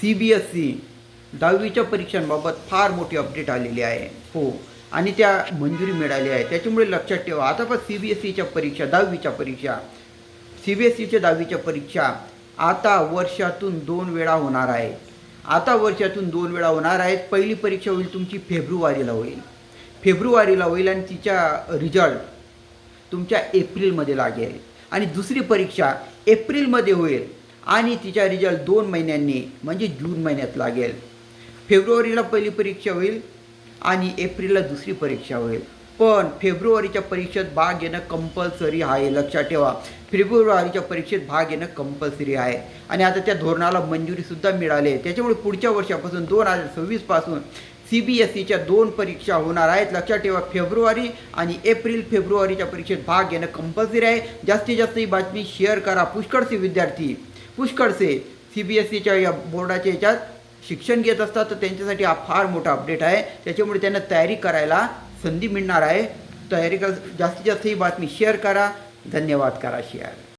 C B S C दहावीच्या परीक्षांबाबत फार मोठी अपडेट आलेली आहे. हो. आणि त्या मंजुरी मिळाली आहे. त्याच्यामुळे लक्षात ठेवा. आता पण सी बी एस सीच्या परीक्षा दहावीच्या परीक्षा सी बी एस सीच्या दहावीच्या परीक्षा आता वर्षातून दोन वेळा होणार आहे आता वर्षातून दोन वेळा होणार आहेत. पहिली परीक्षा होईल तुमची फेब्रुवारीला होईल. फेब्रुवारीला होईल आणि तिच्या रिझल्ट तुमच्या एप्रिलमध्ये लागेल. आणि दुसरी परीक्षा एप्रिलमध्ये होईल. आणि तिचा रिझल्ट दोन महिन्यांनी म्हणजे जून महिन्यात लागेल. फेब्रुवारीला पहिली परीक्षा होईल आणि एप्रिलला दुसरी परीक्षा होईल. पण फेब्रुवारीच्या परीक्षेत भाग घेणं कंपल्सरी आहे लक्षात ठेवा. फेब्रुवारीच्या परीक्षेत भाग घेणं कंपल्सरी आहे. आणि आता त्या धोरणाला मंजुरीसुद्धा मिळाली आहे. त्याच्यामुळे पुढच्या वर्षापासून दोन हजार सव्वीसपासून सी बी एस सीच्या दोन परीक्षा होणार आहेत. लक्षात ठेवा फेब्रुवारी आणि एप्रिल फेब्रुवारीच्या परीक्षेत भाग घेणं कंपल्सरी आहे. जास्तीत जास्त ही बातमी शेअर करा पुष्कळचे विद्यार्थी. पुष्कळसे सी बी एस सीच्या या बोर्डाच्या याच्यात शिक्षण घेत असतात. तर त्यांच्यासाठी हा फार मोठा अपडेट आहे. त्याच्यामुळे त्यांना तयारी करायला संधी मिळणार आहे. तयारी कर जास्तीत जास्त ही बातमी शेअर करा. धन्यवाद. करा शेअर